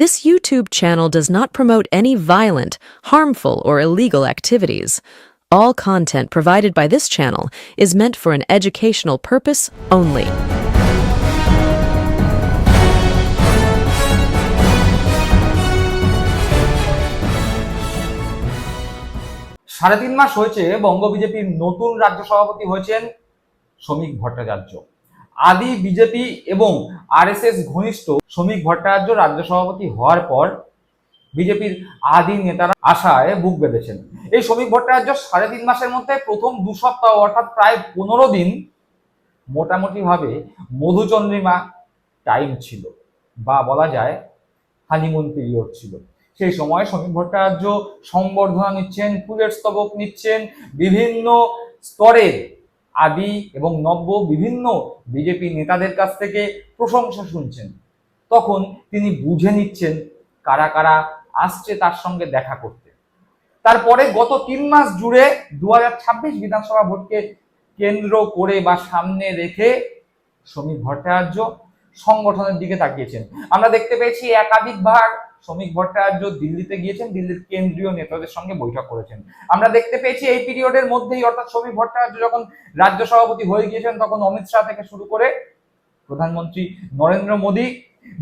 This YouTube channel does not promote any violent, harmful, or illegal activities. All content provided by this channel is meant for an educational purpose only. সাড়ে তিন মাস হয়েছে বঙ্গ বিজেপির নতুন রাজ্য সভাপতি হয়েছেন শ্রমিক ভট্টাচার্য আদি, বিজেপি এবং আরএসএস ঘনিষ্ঠ শ্রমিক ভট্টাচার্য রাজ্য সভাপতি হওয়ার পর বিজেপির আদি নেতারা আশায় বুক বেঁধেছেন। এই শ্রমিক ভট্টাচার্য সাড়ে তিন মাসের মধ্যে প্রথম দু সপ্তাহ অর্থাৎ প্রায় পনেরো দিন মোটামুটিভাবে মধুচন্দ্রিমা টাইম ছিল বা বলা যায় হানিমুন পিরিয়ড ছিল। সেই সময় শ্রমিক ভট্টাচার্য সম্বর্ধনা নিচ্ছেন, ফুলের স্তবক নিচ্ছেন, বিভিন্ন স্তরের আদি এবং নব্য বিভিন্ন বিজেপি নেতাদের কাছ থেকে প্রশংসা শুনছেন। তখন তিনি বুঝে নিচ্ছেন কারা কারা আসছে তার সঙ্গে দেখা করতে। তারপরে গত তিন মাস জুড়ে দু হাজার ছাব্বিশ বিধানসভা ভোটকে কেন্দ্র করে বা সামনে রেখে শ্রমিক ভট্টাচার্য সংগঠনের দিকে তাকিয়েছেন। আমরা দেখতে পেয়েছি একাধিকবার শ্রমিক ভট্টাচার্য দিল্লিতে গিয়েছেন, দিল্লির কেন্দ্রীয় নেতাদের সঙ্গে বৈঠক করেছেন। আমরা দেখতে পেয়েছি এই পিরিয়ডের মধ্যেই অর্থাৎ শ্রমিক ভট্টাচার্য যখন রাজ্য সভাপতি হয়ে গিয়েছেন, তখন অমিত শাহ থেকে শুরু করে প্রধানমন্ত্রী নরেন্দ্র মোদী,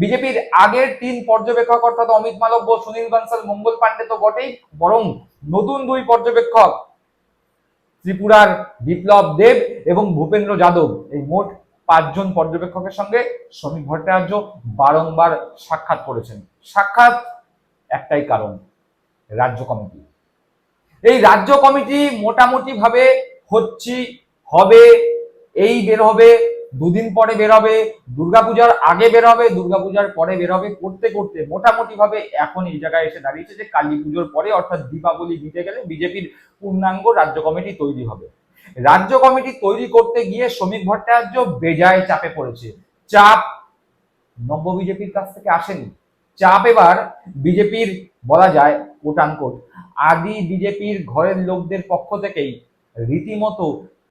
বিজেপির আগের তিন পর্যবেক্ষক অর্থাৎ অমিত মালব্য, সুনীল বানসাল, মঙ্গল পান্ডে তো বটেই, বরং নতুন দুই পর্যবেক্ষক ত্রিপুরার বিপ্লব দেব এবং ভূপেন্দ্র যাদব, এই মোট পাঁচজন পর্যবেক্ষকের সঙ্গে শ্রমিক ভট্টাচার্য বারংবার সাক্ষাৎ করেছেন। সাক্ষাৎ একটাই কারণ, রাজ্য কমিটি। এই রাজ্য কমিটি মোটামুটি ভাবে হচ্ছি, হবে, এই বের হবে, দুদিন পরে বের হবে, দুর্গাপূজার আগে বের হবে, দুর্গাপূজার পরে বের হবে, করতে করতে মোটামুটি ভাবে এখন এই জায়গায় এসে দাঁড়িয়েছে যে কালী পুজোর পরে অর্থাৎ দীপাবলি দিতে গেলে বিজেপির পূর্ণাঙ্গ রাজ্য কমিটি তৈরি হবে। রাজ্য কমিটি তৈরি করতে গিয়ে শ্রমিক ভট্টাচার্য বেজায় চাপে পড়েছে। চাপ নব্য বিজেপির কাছ থেকে আসেনি। চাপ এবার বিজেপির, বলা যায় কোটানকোট আদি বিজেপির ঘরের লোকদের পক্ষ থেকেই রীতিমতো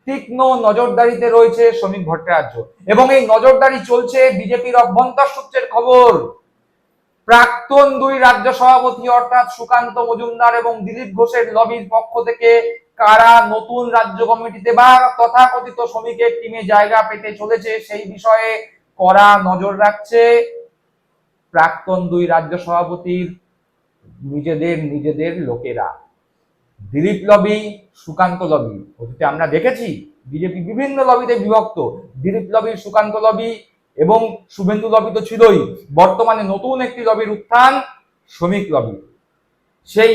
তীক্ষ্ণ নজরদারিতে রয়েছে শ্রমিক ভট্টাচার্য। এবং এই নজরদারি চলছে বিজেপির অভ্যন্তর সূত্রের খবর। প্রাক্তন দুই রাজ্য সভাপতি অর্থাৎ সুকান্ত মজুমদার এবং দিলীপ ঘোষের লবির পক্ষ থেকে কারা নতুন রাজ্য কমিটিতে বা তথাকথিত শ্রমিকের টিমে জায়গা পেতে চলেছে সেই বিষয়ে কড়া নজর রাখছে প্রাক্তন দুই রাজ্য সভাপতির নিজেদের নিজেদের লোকেরা। Dilip lobby, Sukanta lobby. অতীতে আমরা দেখেছি বিজেপি বিভিন্ন লবিতে বিভক্ত। দিলীপ লবি, সুকান্ত লবি এবং শুভেন্দু লবি তো ছিলই। বর্তমানে নতুন একটি লবির উত্থান শ্রমিক লবি। সেই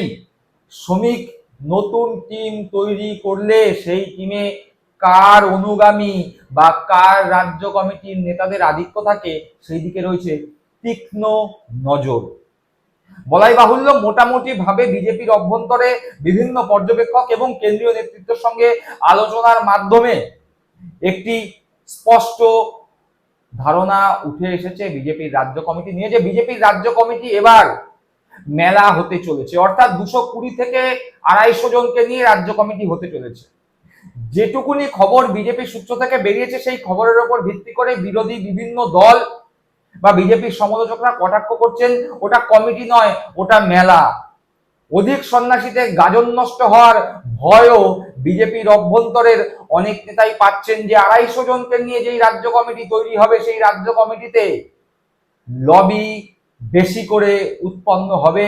শ্রমিক নতুন টিম তৈরি করলে সেই টিমে কার অনুগামী বা কার রাজ্য কমিটির নেতাদের আধিক্য থাকে সেই দিকে রয়েছে তীক্ষ্ণ নজর। বলাই বাহুল্য মোটামুটি ভাবে বিজেপির অভ্যন্তরে বিভিন্ন পর্যবেক্ষক এবং কেন্দ্রীয় নেতৃত্বের সঙ্গে আলোচনার মাধ্যমে একটি স্পষ্ট ধারণা উঠে এসেছে বিজেপির রাজ্য কমিটি নিয়ে, যে বিজেপির রাজ্য কমিটি এবার মেলা হতে চলেছে। অর্থাৎ দুশো কুড়ি থেকে আড়াইশো জনকে নিয়ে রাজ্য কমিটি হতে চলেছে। যেটুকুনি খবর বিজেপি সূত্র থেকে বেরিয়েছে, সেই খবরের ওপর ভিত্তি করে বিরোধী বিভিন্ন দল বা বিজেপির সমালোচকরা কটাক্ষ করছেন, ওটা কমিটি নয়, ওটা মেলা। অধিক সন্ন্যাসীতে গাজন নষ্ট হওয়ার ভয়ও বিজেপির অভ্যন্তরের অনেক নেতাই পাচ্ছেন যে আড়াইশো জনকে নিয়ে যেই রাজ্য কমিটি তৈরি হবে, সেই রাজ্য কমিটিতে লবি বেশি করে উৎপন্ন হবে।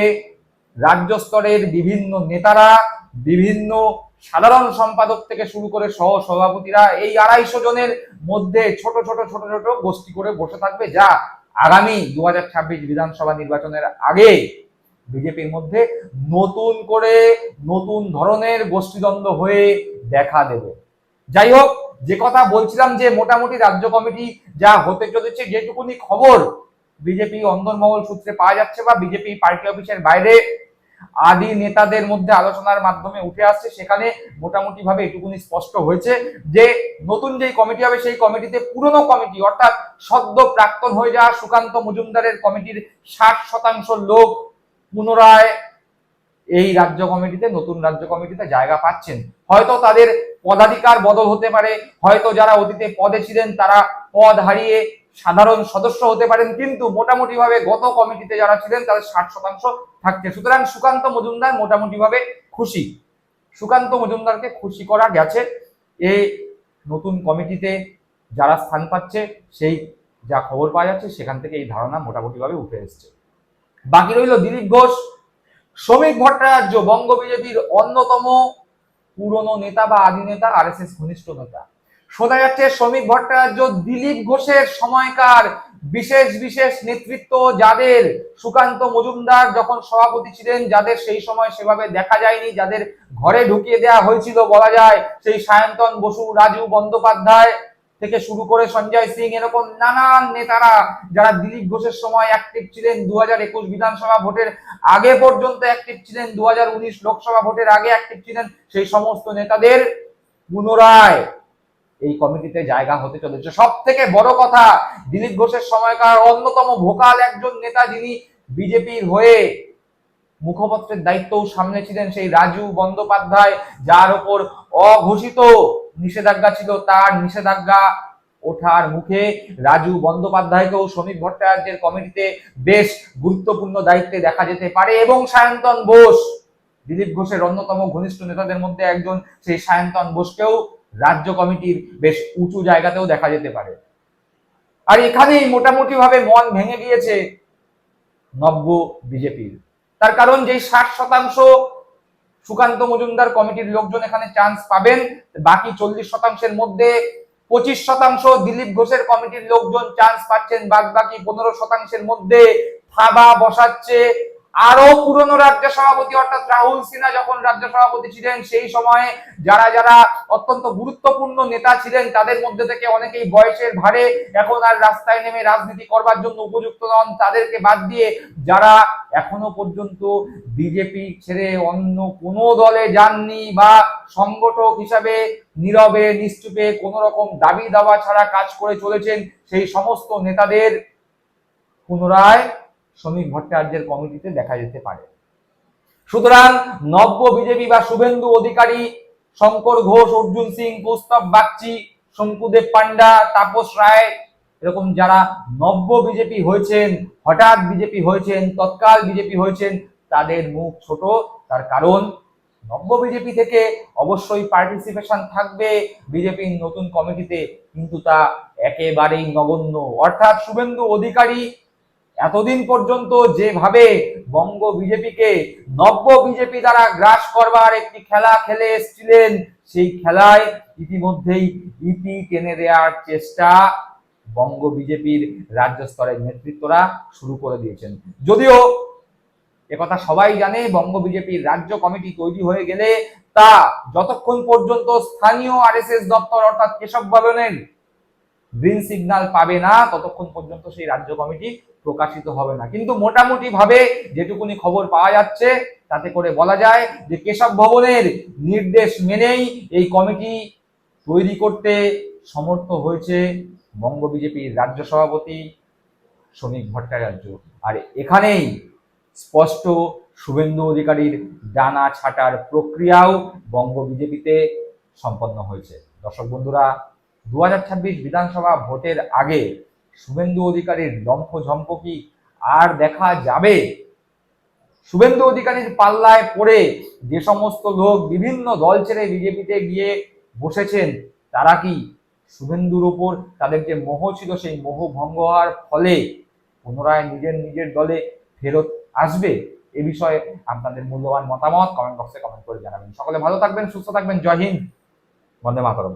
রাজ্য স্তরের বিভিন্ন নেতারা, বিভিন্ন সাধারণ সম্পাদক থেকে শুরু করে সহ সভাপতিরা এই আড়াইশো জনের মধ্যে ছোট ছোট ছোট ছোট গোষ্ঠী করে বসে থাকবে, যা আগামী দু হাজার ছাব্বিশ বিধানসভা নির্বাচনের আগে বিজেপির মধ্যে নতুন করে নতুন ধরনের গোষ্ঠীদ্বন্দ্ব হয়ে দেখা দেবে। যাই হোক, যে কথা বলছিলাম যে মোটামুটি রাজ্য কমিটি যা হতে চলেছে, যেটুকুনি খবর বিজেপি অন্দরমহল সূত্রে পাওয়া যাচ্ছে বা বিজেপি পার্টি অফিসের বাইরে আদি নেতাদের মধ্যে আলোচনার মাধ্যমে উঠে আসছে। সেখানে মোটামুটি ভাবে এটুকুনি স্পষ্ট হয়েছে যে নতুন যেই কমিটি হবে, সেই কমিটিতে পুরনো কমিটি, অর্থাৎ সদ্য প্রাক্তন হয়ে যাওয়া সুকান্ত মজুমদারের কমিটির ষাট শতাংশ লোক পুনরায় এই রাজ্য কমিটিতে, নতুন রাজ্য কমিটিতে জায়গা পাচ্ছেন। হয়তো তাদের পদাধিকার বদল হতে পারে, হয়তো যারা অতীতে পদে ছিলেন তারা পদ হারিয়ে সাধারণ সদস্য হতে পারেন, কিন্তু মোটামুটি ভাবে গত কমিটিতে যারা ছিলেন তাদের ষাট শতাংশ থাকছে। সুতরাং সুকান্ত মজুমদার মোটামুটি ভাবে খুশি। সুকান্ত মজুমদারকে খুশি করা গেছে। এই নতুন কমিটিতে যারা স্থান পাচ্ছে, সেই যা খবর পাওয়া যাচ্ছে, সেখান থেকে এই ধারণা মোটামুটিভাবে উঠে এসছে। বাকি রইল দিলীপ ঘোষ। শ্রমিক ভট্টাচার্য, বঙ্গ বিজেপির অন্যতম পুরনো নেতা বা আদি নেতা আর এস এস ঘনিষ্ঠ নেতা। শোনা যাচ্ছে শ্রমিক ভট্টাচার্য দিলীপ ঘোষের সময়কার বিশেষ বিশেষ নেতৃত্ব যাদের। সুকান্ত মজুমদার যখন সভাপতি ছিলেন, যাদের সেই সময় সেভাবে দেখা যায়নি, যাদের ঘরে ঢুকিয়ে দেওয়া হয়েছিল বলা যায়, সেই সায়ন্তন বসু, রাজু বন্দ্যোপাধ্যায় থেকে শুরু করে সঞ্জয় সিং এরকম নানান নেতারা যারা দিলীপ ঘোষের সময় অ্যাক্টিভ ছিলেন দু একুশ বিধানসভা ভোটের আগে পর্যন্ত অ্যাক্টিভ ছিলেন দু হাজার উনিশ লোকসভা ভোটের আগে অ্যাক্টিভ ছিলেন, সেই সমস্ত নেতাদের পুনরায় এই কমিটিতে জায়গা হতে চলেছে। সব থেকে বড় কথা, দিলীপ ঘোষের সময়কার অন্যতম ভোকাল একজন নেতা যিনি বিজেপির হয়ে মুখপত্রের দায়িত্বও সামনে ছিলেন সেই রাজু বন্দ্যোপাধ্যায়, যার ওপর অঘোষিত নিষেধাজ্ঞা ছিল তার নিষেধাজ্ঞা ওঠার মুখে রাজু বন্দ্যোপাধ্যায়কেও শ্রমিক ভট্টাচার্যের কমিটিতে বেশ গুরুত্বপূর্ণ দায়িত্বে দেখা যেতে পারে এবং সায়ন্তন বোস, দিলীপ ঘোষের অন্যতম ঘনিষ্ঠ নেতাদের মধ্যে একজন, সেই সায়ন্তন বোসকেও রাজ্য কমিটির বেশ উঁচু জায়গাতেও দেখা যেতে পারে। আর এখানেই মোটামুটি ভাবে মন ভেঙে গিয়েছে নব্য বিজেপির। তার কারণ যেই ষাট শতাংশ সুকান্ত মজুমদার কমিটির লোকজন এখানে চান্স পাবেন, বাকি চল্লিশ শতাংশের মধ্যে পঁচিশ শতাংশ দিলীপ ঘোষের কমিটির লোকজন চান্স পাচ্ছেন বাদ বাকি পনেরো শতাংশের মধ্যে থাবা বসাচ্ছে আরও পুরনো রাজ্য সভাপতি অর্থাৎ রাহুল সিনহা যখন রাজ্য সভাপতি ছিলেন, সেই সময়ে যারা যারা অত্যন্ত গুরুত্বপূর্ণ নেতা ছিলেন, তাদের মধ্যে থেকে অনেকেই বয়সের ভারে এখন আর রাস্তায় নেমে রাজনীতি করবার জন্য উপযুক্ত নন। তাদেরকে বাদ দিয়ে যারা এখনও পর্যন্ত বিজেপি ছেড়ে অন্য কোনো দলে যাননি বা সংগঠক হিসাবে নীরবে, নিশ্চুপে কোনো রকম দাবি দাওয়া ছাড়া কাজ করে চলেছেন, সেই সমস্ত নেতাদের পুনরায় শ্রমিক ভট্টাচার্যের কমিটিতে দেখা যেতে পারে। সুতরাং নব্য বিজেপি বা শুভেন্দু অধিকারী, শঙ্কর ঘোষ, অর্জুন সিং কৌস্তব বাগচি, শঙ্কুদেব পান্ডা তাপস রায়, এরকম যারা নব্য বিজেপি হয়েছেন, হঠাৎ বিজেপি হয়েছেন, তৎকাল বিজেপি হয়েছেন, তাদের মুখ ছোট, তার কারণ নব্য বিজেপি থেকে অবশ্যই পার্টিসিপেশন থাকবে বিজেপির নতুন কমিটিতে, কিন্তু তা একেবারেই নগণ্য। অর্থাৎ শুভেন্দু অধিকারী এতদিন পর্যন্ত যেভাবে বঙ্গ বিজেপিকে নব্য বিজেপি দ্বারা গ্রাস করবার একটি খেলা খেলে এসেছিলেন, সেই খেলায় ইতিমধ্যেই ইতি টেনে দেওয়ার চেষ্টা বঙ্গ বিজেপির রাজ্য স্তরের নেতৃত্বরা শুরু করে দিয়েছেন। যদিও একথা সবাই জানে, বঙ্গ বিজেপির রাজ্য কমিটি তৈরি হয়ে গেলে তা যতক্ষণ পর্যন্ত স্থানীয় আরএসএস দপ্তর অর্থাৎ কেশব ভবনের গ্রিন সিগন্যাল পাবে না, ততক্ষণ পর্যন্ত সেই রাজ্য কমিটি প্রকাশিত হবে না। কিন্তু মোটামুটি ভাবে যেটুকুনি খবর পাওয়া যাচ্ছে, তাতে করে বলা যায় যে কেশব ভবনের নির্দেশ মেনেই এই কমিটি তৈরি করতে সমর্থ হয়েছে বঙ্গ বিজেপির রাজ্য সভাপতি শ্রমিক ভট্টাচার্য। আর এখানেই স্পষ্ট শুভেন্দু অধিকারীর ডানা ছাটার প্রক্রিয়াও বঙ্গ বিজেপিতে সম্পন্ন হয়েছে। দর্শক বন্ধুরা, দু হাজার ছাব্বিশ বিধানসভা ভোটের আগে শুভেন্দু অধিকারীর লম্ফ ঝম্প কি আর দেখা যাবে? শুভেন্দু অধিকারীর পাল্লায় পড়ে যে সমস্ত লোক বিভিন্ন দল ছেড়ে বিজেপিতে গিয়ে বসেছেন, তারা কি শুভেন্দুর ওপর তাদের যে মোহ ছিল, সেই মোহ ভঙ্গ হওয়ার ফলে পুনরায় নিজের নিজের দলে ফেরত আসবে? এ বিষয়ে আপনাদের মূল্যবান মতামত কমেন্ট বক্সে কমেন্ট করে জানাবেন। সকলে ভালো থাকবেন, সুস্থ থাকবেন। জয় হিন্দ। বন্দে মাতরম।